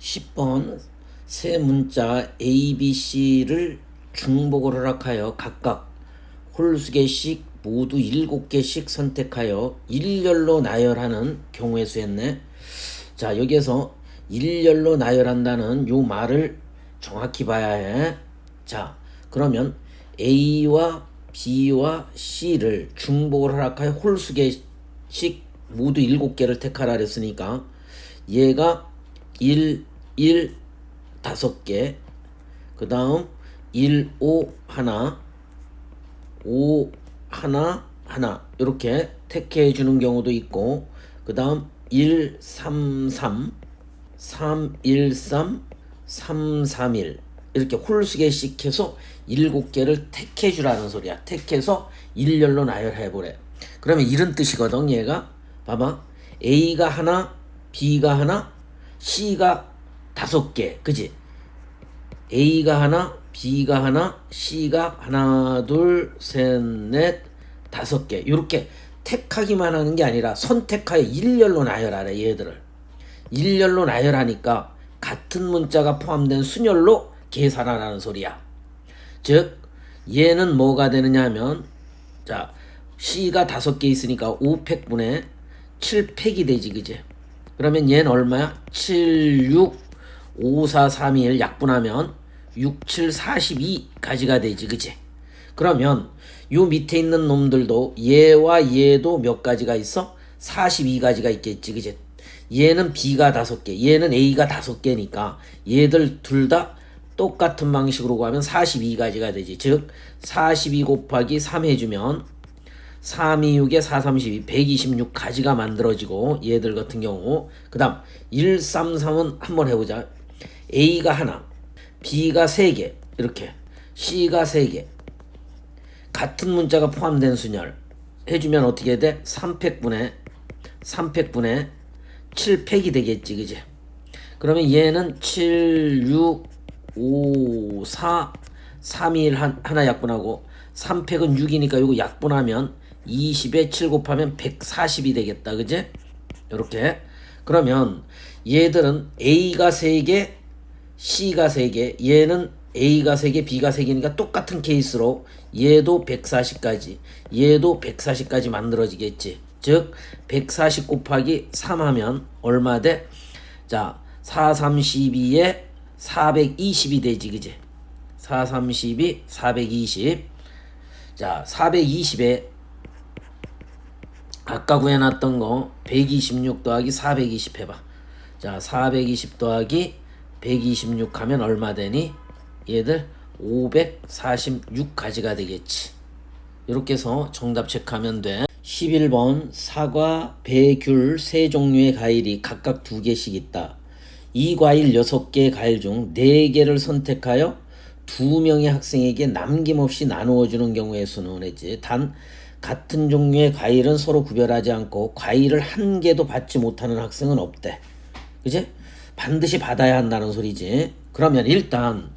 10번 세 문자 A, B, C를 중복을 허락하여 각각 홀수개씩 모두 7개씩 선택하여 일렬로 나열하는 경우의 수였네. 자, 여기에서 일렬로 나열한다는 요 말을 정확히 봐야 해. 자, 그러면 A와 B와 C를 중복을 허락하여 홀수개씩 모두 7개를 택하라 그랬으니까 얘가 1, 1, 다섯 개, 그 다음 1, 5, 하나, 5, 하나, 하나, 이렇게 택해 주는 경우도 있고, 그 다음 1, 3, 3, 3, 1, 3, 3, 3, 1. 이렇게 홀수개씩 해서 7개를 택해 주라는 소리야. 택해서 일렬로 나열해 보래. 그러면 이런 뜻이거든, 얘가. 봐봐. A가 하나, B가 하나, C가 다섯 개, 그지? A가 하나, B가 하나, C가 하나, 둘, 셋, 넷, 다섯 개. 이렇게 택하기만 하는 게 아니라 선택하여 일렬로 나열하래 얘들을. 일렬로 나열하니까 같은 문자가 포함된 순열로 계산하라는 소리야. 즉 얘는 뭐가 되느냐 하면 자 C가 다섯 개 있으니까 5팩분의 7팩이 되지 그지? 그러면 얘는 얼마야? 7, 6, 5, 4, 3, 2, 1 약분하면 6, 7, 42가지가 되지 그지? 그러면 요 밑에 있는 놈들도 얘와 얘도 몇 가지가 있어? 42가지가 있겠지 그지? 얘는 B가 다섯 개, 얘는 A가 다섯 개니까 얘들 둘 다 똑같은 방식으로 가면 42가지가 되지. 즉, 42 곱하기 3 해주면 3, 2, 6에 4, 32, 126가지가 만들어지고 얘들 같은 경우. 그 다음 1, 3, 3은 한번 해보자. A가 하나 B가 3개 이렇게. C가 3개. 같은 문자가 포함된 순열 해주면 어떻게 돼? 3팩분의 3팩분의 7팩이 되겠지 그지? 그러면 얘는 7, 6, 5, 4, 3, 2, 1 하나 약분하고 3팩은 6이니까 이거 약분하면 20에 7 곱하면 140이 되겠다. 그지? 이렇게. 그러면 얘들은 A가 3개, C가 3개, 얘는 A가 3개, B가 3개니까 똑같은 케이스로 얘도 140까지, 얘도 140까지 만들어지겠지. 즉, 140 곱하기 3 하면 얼마 돼? 자, 4, 32에 420이 되지, 그지? 4, 32, 420. 자, 420에 아까 구해놨던 거 126 더하기 420 해봐. 자, 420 더하기 126 하면 얼마 되니? 얘들 546가지가 되겠지. 이렇게 해서 정답 체크하면 돼. 11번 사과, 배, 귤 세 종류의 과일이 각각 두 개씩 있다. 이 과일 6개 과일 중 4개를 선택하여 두 명의 학생에게 남김없이 나누어 주는 경우의 수는 했지. 단 같은 종류의 과일은 서로 구별하지 않고 과일을 한 개도 받지 못하는 학생은 없대. 그지? 반드시 받아야 한다는 소리지. 그러면 일단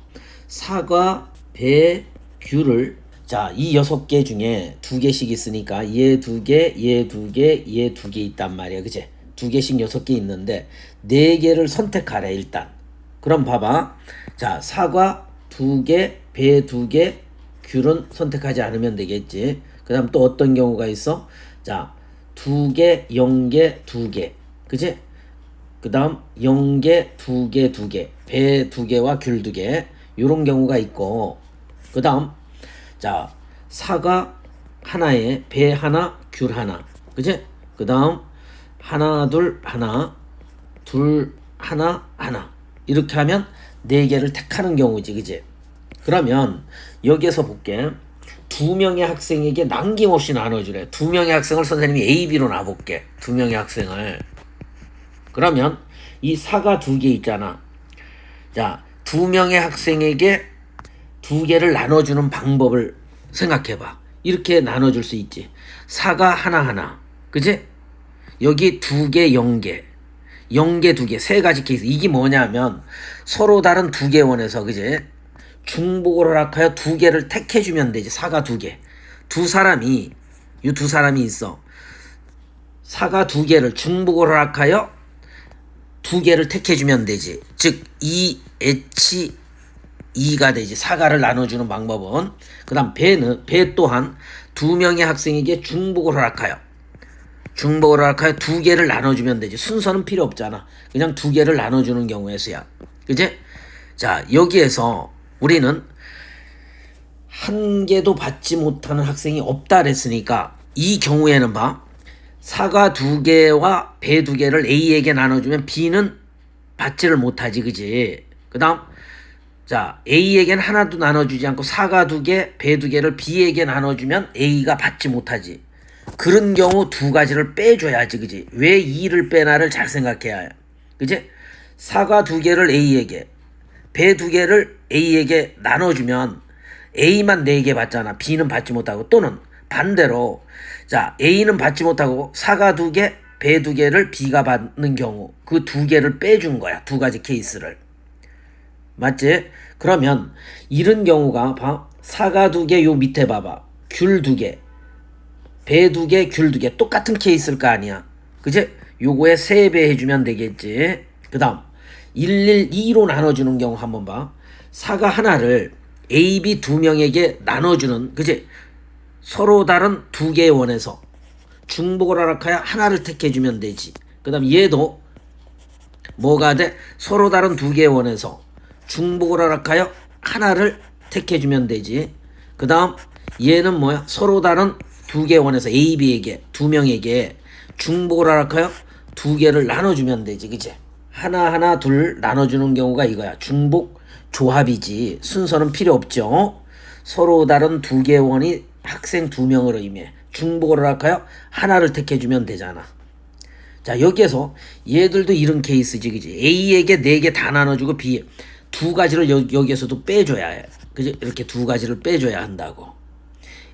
사과, 배, 귤을 자, 이 여섯 개 중에 두 개씩 있으니까 얘 두 개, 얘 두 개, 얘 두 개 있단 말이야. 그지? 두 개씩 여섯 개 있는데 네 개를 선택하래, 일단. 그럼 봐봐. 자, 사과 두 개, 배 두 개, 귤은 선택하지 않으면 되겠지. 그 다음 또 어떤 경우가 있어? 자, 두 개, 영 개, 두 개. 그지? 그 다음 영 개, 두 개, 두 개. 배 두 개와 귤 두 개. 요런 경우가 있고. 그 다음, 자, 사과 하나에 배 하나, 귤 하나. 그지? 그 다음, 하나, 둘, 하나. 둘, 하나, 하나. 이렇게 하면 네 개를 택하는 경우지. 그지? 그러면 여기에서 볼게. 두 명의 학생에게 남김없이 나눠주래. 두 명의 학생을 선생님이 A, B로 놔볼게. 두 명의 학생을. 그러면 이 사과 두개 있잖아. 자, 두 명의 학생에게 두 개를 나눠주는 방법을 생각해봐. 이렇게 나눠줄 수 있지. 사과 하나하나. 그지? 여기 두 개, 영 개. 영 개, 두 개. 세 가지 케이스. 이게 뭐냐면 서로 다른 두 개 원에서, 그지? 중복을 허락하여 두 개를 택해주면 되지. 사과 두 개. 두 사람이, 이 두 사람이 있어. 사과 두 개를 중복을 허락하여 두 개를 택해주면 되지. 즉, 이 H 2가 되지. 사과를 나눠주는 방법은. 그 다음, 배는, 배 또한 두 명의 학생에게 중복을 허락하여. 중복을 허락하여 두 개를 나눠주면 되지. 순서는 필요 없잖아. 그냥 두 개를 나눠주는 경우에서야. 그지? 자, 여기에서 우리는 한 개도 받지 못하는 학생이 없다 그랬으니까 이 경우에는 봐. 사과 두 개와 배 두 개를 A에게 나눠주면 B는 받지를 못하지, 그지? 그 다음, 자, A에게는 하나도 나눠주지 않고 사과 두 개, 배 두 개를 B에게 나눠주면 A가 받지 못하지. 그런 경우 두 가지를 빼줘야지, 그지? 왜 2를 빼나를 잘 생각해야 해. 그지? 사과 두 개를 A에게, 배 두 개를 A에게 나눠주면 A만 네개 받잖아. B는 받지 못하고 또는 반대로 자 A는 받지 못하고 사과 두 개, 배 두 개를 B가 받는 경우 그 두 개를 빼준 거야. 두 가지 케이스를 맞지? 그러면 이런 경우가 봐 사과 두 개 요 밑에 봐봐 귤 두 개, 배 두 개, 귤 두 개 똑같은 케이스일 거 아니야. 그지? 요거에 세배 해주면 되겠지. 그 다음 112로 나눠주는 경우 한번 봐. 사과 하나를 A, B 두 명에게 나눠주는 그지? 서로 다른 두 개의 원에서 중복을 허락하여 하나를 택해주면 되지. 그 다음 얘도 뭐가 돼? 서로 다른 두 개의 원에서 중복을 허락하여 하나를 택해주면 되지. 그 다음 얘는 뭐야? 서로 다른 두 개의 원에서 A, B에게 두 명에게 중복을 허락하여 두 개를 나눠주면 되지. 그지? 하나하나 둘 나눠주는 경우가 이거야. 중복 조합이지. 순서는 필요 없죠. 서로 다른 두 개의 원이 학생 두 명을 의미해. 중복을 허락하여 하나를 택해주면 되잖아. 자 여기에서 얘들도 이런 케이스지 그지 A에게 네 개 다 나눠주고 B 두 가지를 여, 여기에서도 빼줘야 해 그지 이렇게 두 가지를 빼줘야 한다고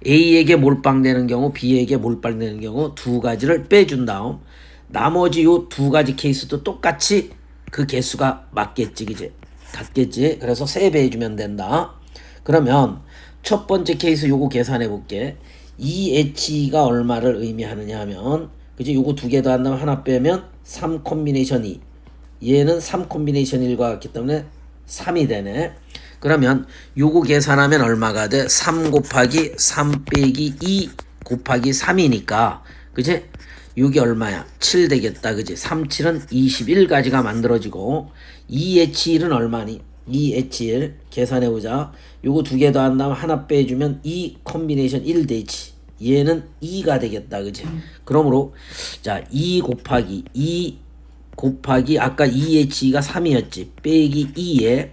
A에게 몰빵되는 경우 B에게 몰빵되는 경우 두 가지를 빼준 다음 나머지 요 두 가지 케이스도 똑같이 그 개수가 맞겠지 그지? 같겠지? 그래서 세배 해주면 된다. 그러면 첫 번째 케이스 요거 계산해 볼게. 이 H가 얼마를 의미하느냐 하면 그지? 요거 두 개 더한다면 하나 빼면 3 콤비네이션 2 얘는 3 콤비네이션 1과 같기 때문에 3이 되네. 그러면 요거 계산하면 얼마가 돼? 3 곱하기 3 빼기 2 곱하기 3이니까 그지? 요게 얼마야? 7 되겠다 그지? 3, 7은 21가지가 만들어지고 2H1은 얼마니? 2H1 계산해보자 요거 두 개 더한다면 하나 빼주면 2 콤비네이션 1 되지 얘는 2가 되겠다 그지? 그러므로 자 2 곱하기 2 곱하기 아까 2H가 3이었지 빼기 2에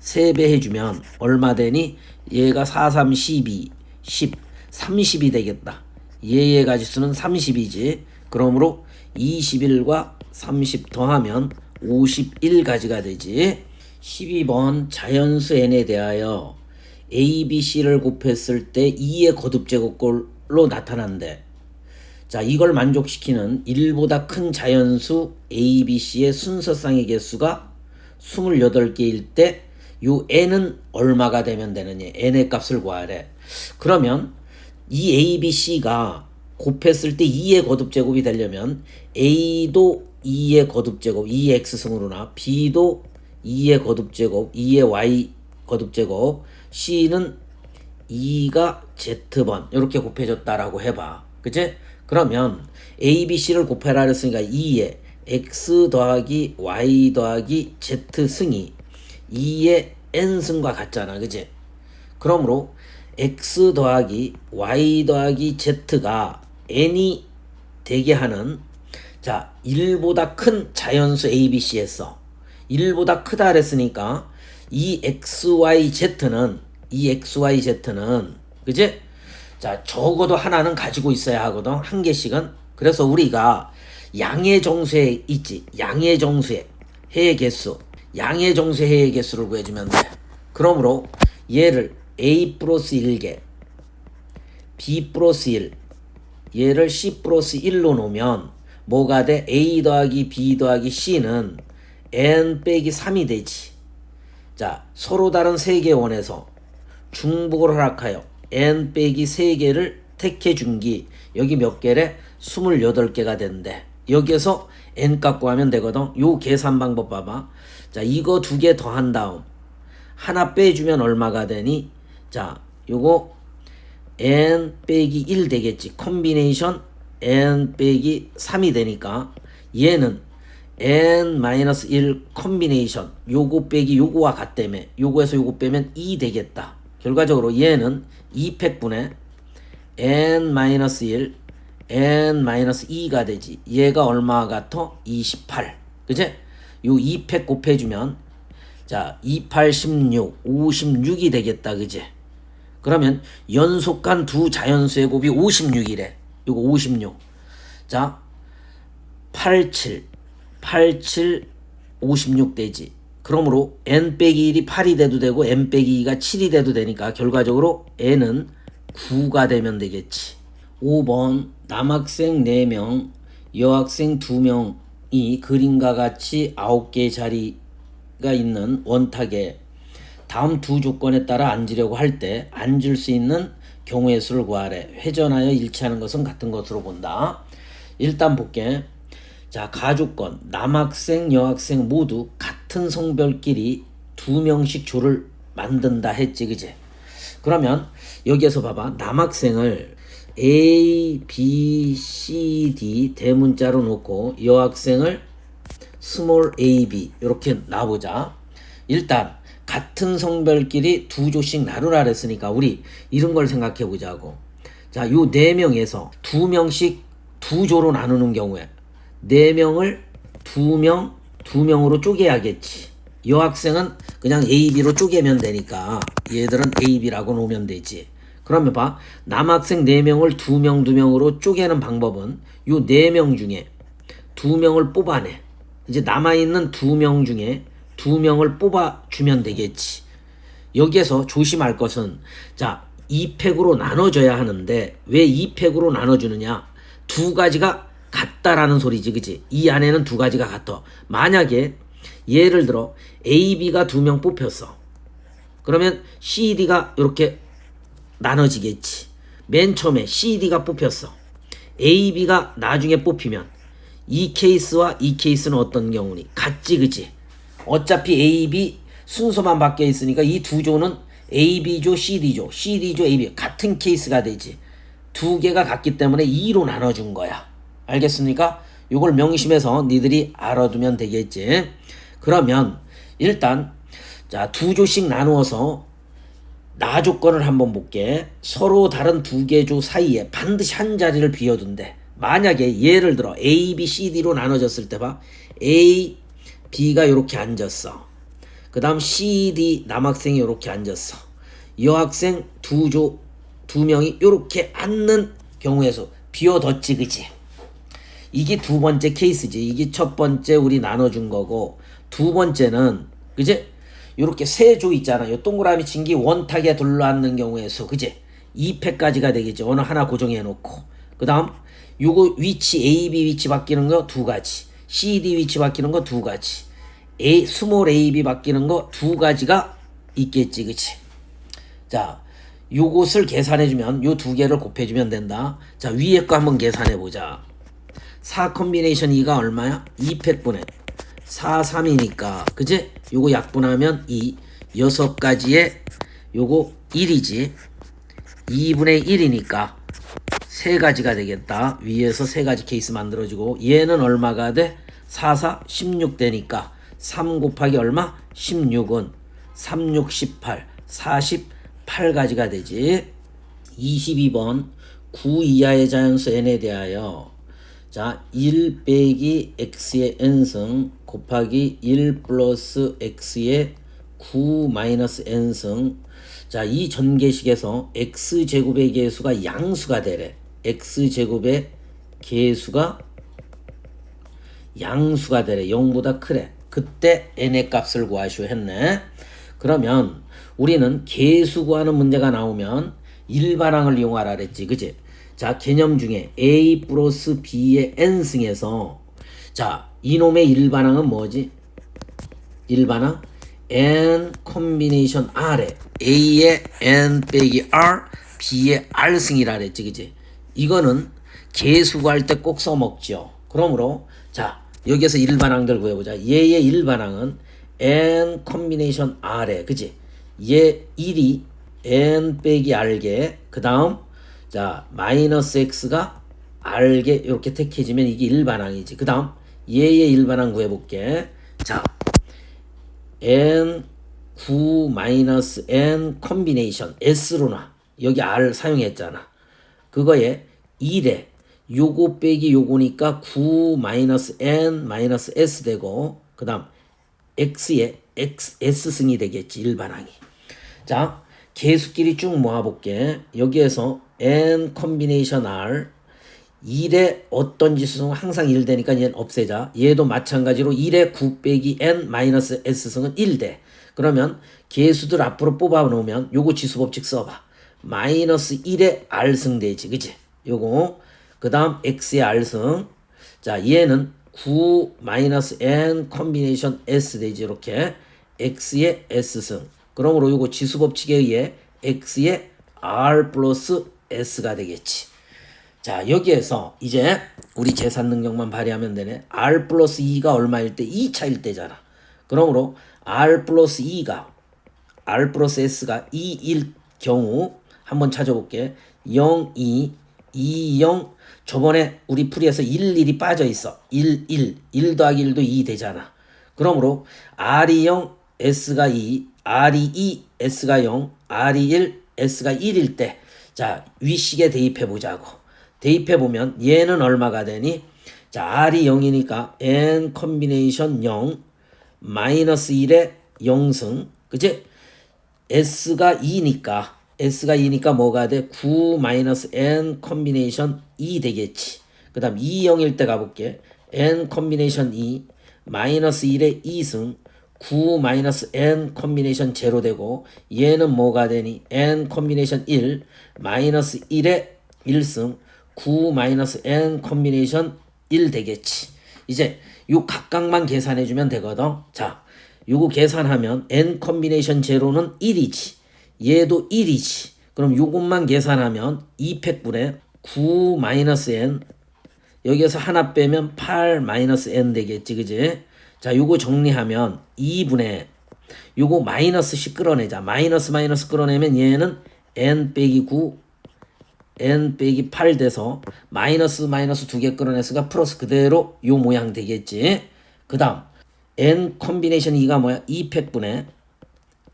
3배 해주면 얼마 되니? 얘가 4, 3, 12, 10, 30이 되겠다. 얘의 가지수는 30이지. 그러므로 21과 30 더하면 51가지가 되지. 12번 자연수 n에 대하여 a, b, c를 곱했을 때 2의 거듭제곱꼴로 나타난대. 자, 이걸 만족시키는 1보다 큰 자연수 a, b, c의 순서쌍의 개수가 28개일 때 요 n은 얼마가 되면 되느냐? n의 값을 구하래. 그러면 이 a, b, c가 곱했을 때 2의 거듭 제곱이 되려면 a도 2의 거듭 제곱, 2의 x승으로나 b도 2의 거듭 제곱, 2의 y 거듭 제곱, c는 2가 z번 이렇게 곱해졌다라고 해봐. 그치? 그러면 a, b, c를 곱해라 그랬으니까 2에 x 더하기 y 더하기 z 승이 2의 n승과 같잖아. 그치? 그러므로 x 더하기 y 더하기 z가 n이 되게 하는 자 1보다 큰 자연수 ABC에서 1보다 크다 그랬으니까 이 XYZ는 이 XYZ는 그지? 자 적어도 하나는 가지고 있어야 하거든 한 개씩은. 그래서 우리가 양의 정수에 있지. 양의 정수에 해의 개수. 양의 정수 해의 개수를 구해주면 돼. 그러므로 얘를 A 플러스 1개 B 플러스 1 얘를 C 플러스 1로 놓으면 뭐가 돼? A 더하기 B 더하기 C는 N 빼기 3이 되지. 자, 서로 다른 세 개 원에서 중복을 허락하여 N 빼기 3개를 택해 준기 여기 몇 개래? 28개가 된대. 여기에서 n 값 구하면 되거든. 요 계산 방법 봐봐. 자, 이거 두 개 더한 다음 하나 빼주면 얼마가 되니? 자, 요거 n 빼기 1 되겠지. 콤비네이션 n 빼기 3이 되니까 얘는 n-1 콤비네이션 요거 빼기 요거와 같다며 요거에서 요거 빼면 2 되겠다. 결과적으로 얘는 2팩분의 n-1 n-2가 되지. 얘가 얼마 같아? 28. 그제? 요 2팩 곱해주면 자 28, 16, 56이 되겠다. 그제? 그러면 연속한 두 자연수의 곱이 56이래. 요거 56. 자 87, 87, 56 되지. 그러므로 n 빼기 1이 8이 돼도 되고 n 빼기 2가 7이 돼도 되니까 결과적으로 n은 9가 되면 되겠지. 5번 남학생 4명, 여학생 2명이 그림과 같이 9개의 자리가 있는 원탁에 다음 두 조건에 따라 앉으려고 할 때 앉을 수 있는 경우의 수를 구하래. 회전하여 일치하는 것은 같은 것으로 본다. 일단 볼게. 자, 가족권 남학생, 여학생 모두 같은 성별끼리 두 명씩 조를 만든다 했지, 그지? 그러면 여기에서 봐봐. 남학생을 A, B, C, D 대문자로 놓고 여학생을 스몰 a, b 이렇게 놔보자. 일단 같은 성별끼리 두 조씩 나누라 그랬으니까 우리 이런 걸 생각해 보자고. 자, 요 네 명에서 두 명씩 두 조로 나누는 경우에 네 명을 두 명, 두 명으로 쪼개야겠지. 여학생은 그냥 A, B로 쪼개면 되니까 얘들은 A, B라고 놓으면 되지. 그러면 봐. 남학생 4명을 2명, 2명으로 쪼개는 방법은 요 4명 중에 2명을 뽑아내. 이제 남아있는 2명 중에 2명을 뽑아주면 되겠지. 여기에서 조심할 것은 자, 2팩으로 나눠줘야 하는데 왜 2팩으로 나눠주느냐? 두 가지가 같다라는 소리지, 그지? 이 안에는 두 가지가 같아. 만약에 예를 들어 A, B가 두 명 뽑혔어. 그러면 C, D가 이렇게 나눠지겠지. 맨 처음에 CD가 뽑혔어. AB가 나중에 뽑히면 이 케이스와 이 케이스는 어떤 경우니? 같지 그지? 어차피 AB 순서만 바뀌어 있으니까 이 두 조는 AB조, CD조, CD조, AB 같은 케이스가 되지. 두 개가 같기 때문에 2로 나눠준 거야. 알겠습니까? 이걸 명심해서 니들이 알아두면 되겠지. 그러면 일단 자 두 조씩 나누어서 나 조건을 한번 볼게. 서로 다른 두 개 조 사이에 반드시 한 자리를 비워둔대. 만약에 예를 들어 A, B, C, D로 나눠졌을 때 봐. A, B가 이렇게 앉았어. 그 다음 C, D 남학생이 이렇게 앉았어. 여학생 두 조, 두 명이 이렇게 앉는 경우에서 비워뒀지, 그지? 이게 두 번째 케이스지. 이게 첫 번째 우리 나눠준 거고, 두 번째는, 그지? 요렇게 세 조 있잖아 요. 동그라미 친 게 원탁에 둘러앉는 경우에서 그제 2패까지가 되겠죠. 어느 하나 고정해 놓고. 그 다음 요거 위치 A, B 위치 바뀌는 거 두 가지. C, D 위치 바뀌는 거 두 가지. A 스몰 A, B 바뀌는 거 두 가지가 있겠지. 그치 자, 요것을 계산해 주면 요 두 개를 곱해 주면 된다. 자, 위에 거 한번 계산해 보자. 4 콤비네이션 2가 얼마야? 2팩분의 4, 3이니까 그지? 요거 약분하면 2 여섯 가지에 요거 1이지 2분의 1이니까 세 가지가 되겠다 위에서 세 가지 케이스 만들어주고 얘는 얼마가 돼? 4, 4, 16 되니까 3 곱하기 얼마? 16은 3, 6, 18 48가지가 되지 22번 9 이하의 자연수 n에 대하여 자, 1 빼기 x의 n승 곱하기 1 플러스 x의 9 마이너스 n승 자, 이 전개식에서 x제곱의 개수가 양수가 되래. x제곱의 개수가 양수가 되래. 0보다 크래. 그때 n의 값을 구하시오 했네. 그러면 우리는 개수 구하는 문제가 나오면 일반항을 이용하라 그랬지. 그지? 자, 개념 중에 A 플러스 B의 N승에서 자, 이놈의 일반항은 뭐지? 일반항 N 콤비네이션 R에 A의 N 빼기 R, B의 R승이라 그랬지. 그지? 이거는 개수 구할 때 꼭 써먹죠. 그러므로 자 여기에서 일반항들 구해보자. 얘의 일반항은 n 컨비네이션 r에 그지? 얘 1이 n 빼기 r게 그 다음 자 마이너스 x가 r게 이렇게 택해지면 이게 일반항이지. 그 다음 얘의 일반항 구해볼게. 자 n 9 마이너스 n 컨비네이션 s로 나 여기 r 사용했잖아. 그거에 1에 요거 빼기 요거니까 9 마이너스 n 마이너스 s 되고 그 다음 x에 x s승이 되겠지 일반항이. 자 개수끼리 쭉 모아볼게. 여기에서 n 컨비네이션 r 1에 어떤 지수승은 항상 1 되니까 얘는 없애자. 얘도 마찬가지로 1에 9 빼기 n 마이너스 s승은 1돼. 그러면 개수들 앞으로 뽑아 놓으면 요거 지수 법칙 써봐. 마이너스 1에 r승 되지. 그치? 요거. 그 다음 x의 r승. 자 얘는 9 마이너스 n 컨비네이션 s 되지. 이렇게. x의 s승. 그러므로 요거 지수 법칙에 의해 x의 r 플러스 s가 되겠지. 자 여기에서 이제 우리 계산 능력만 발휘하면 되네. r 플러스 2가 얼마일 때 2차일 때잖아. 그러므로 r 플러스 2가 r 플러스 s가 2일 경우 한번 찾아볼게. 0, 2, 2, 0 저번에 우리 풀이에서 1, 1이 빠져 있어. 1, 1, 1 더하기 1도 2 되잖아. 그러므로 r이 0, s가 2, r이 2, s가 0, r이 1, s가 1일 때 자, 위식에 대입해 보자고. 대입해 보면 얘는 얼마가 되니? 자, r이 0이니까 n 컨비네이션 0 마이너스 1에 0승. 그지? s가 2니까 s가 2니까 뭐가 돼? 9 마이너스 n 컨비네이션 2 되겠지. 그 다음 2, 0일 때 가볼게. n 컨비네이션 2 마이너스 1에 2승 9 마이너스 n 컨비네이션 제로 되고 얘는 뭐가 되니? n 컨비네이션 1 마이너스 1에 1승 9 마이너스 n 컨비네이션 1 되겠지. 이제 요 각각만 계산해 주면 되거든. 자, 요거 계산하면 n 컨비네이션 제로는 1이지. 얘도 1이지. 그럼 요것만 계산하면 2팩분의 9 마이너스 n 여기에서 하나 빼면 8 마이너스 n 되겠지. 그지? 자, 요거 정리하면 2분의 요거 마이너스씩 끌어내자. 마이너스 마이너스 끌어내면 얘는 n 빼기 9 n 빼기 8 돼서 마이너스 마이너스 두 개 끌어냈으니까 플러스 그대로 요 모양 되겠지. 그 다음 n 컨비네이션 2가 뭐야? 2팩분의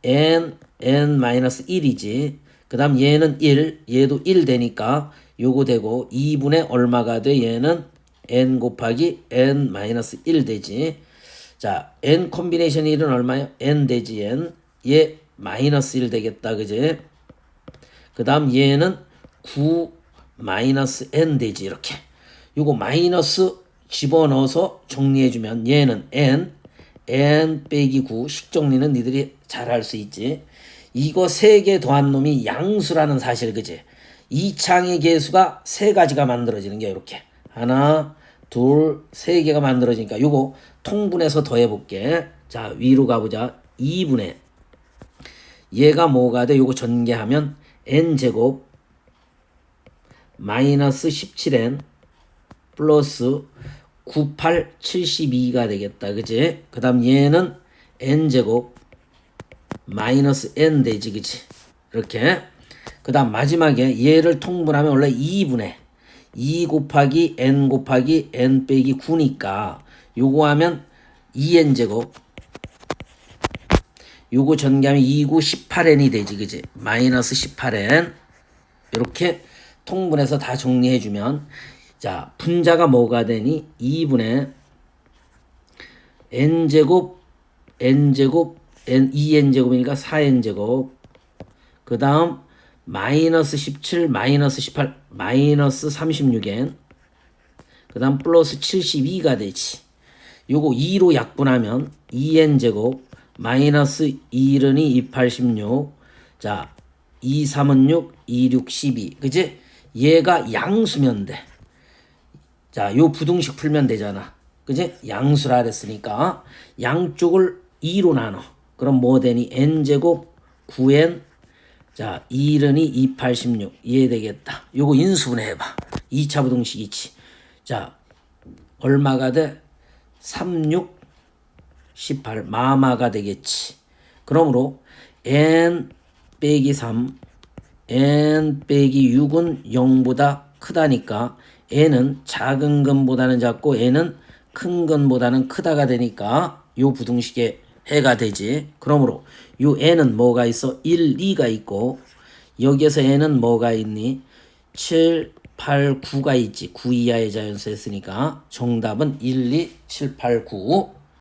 n n 마이너스 1이지. 그 다음 얘는 1, 얘도 1 되니까 요거 되고 2분의 얼마가 돼? 얘는 n 곱하기 n 마이너스 1 되지. 자, n 컨비네이션 1은 얼마야? n 되지 n. 얘 마이너스 1 되겠다. 그지? 그 다음 얘는 9 마이너스 n 되지 이렇게 요거 마이너스 집어넣어서 정리해주면 얘는 n n 빼기 9 식정리는 니들이 잘 할 수 있지 이거 세 개 더한 놈이 양수라는 사실 그지 이 창의 개수가 세 가지가 만들어지는 게 이렇게 하나 둘 세 개가 만들어지니까 요거 통분해서 더해 볼게 자 위로 가보자 2분의 얘가 뭐가 돼 요거 전개하면 n제곱 마이너스 17n 플러스 9872가 되겠다. 그지? 그 다음 얘는 n제곱 마이너스 n 되지. 그지? 이렇게. 그 다음 마지막에 얘를 통분하면 원래 2분의 2 곱하기 n 곱하기 n 빼기 9니까 요거 하면 2n제곱 요거 전개하면 2 9 18n이 되지. 그지? 마이너스 18n 이렇게 통분해서 다 정리해주면 자 분자가 뭐가 되니 2분의 n제곱 n제곱 n 2n제곱이니까 4n제곱 그 다음 마이너스 17 마이너스 18 마이너스 36n 그 다음 플러스 72가 되지 요거 2로 약분하면 2n제곱 마이너스 1은이 286 자, 2, 3은 6, 2, 6, 12. 그지? 얘가 양수면 돼. 자, 요 부등식 풀면 되잖아. 그지? 양수라 그랬으니까 양쪽을 2로 나눠. 그럼 뭐 되니? n제곱 9n 자, 1은이 286. 이해되겠다. 요거 인수분해 해봐. 2차 부등식이지. 자, 얼마가 돼? 36 18 마마가 되겠지. 그러므로 n 빼기 3 n 빼기 6은 0보다 크다니까 n은 작은 건보다는 작고 n은 큰 건보다는 크다가 되니까 요 부등식의 해가 되지. 그러므로 요 n은 뭐가 있어? 1, 2가 있고 여기에서 n은 뭐가 있니? 7, 8, 9가 있지. 9 이하의 자연수 했으니까 정답은 1, 2, 7, 8, 9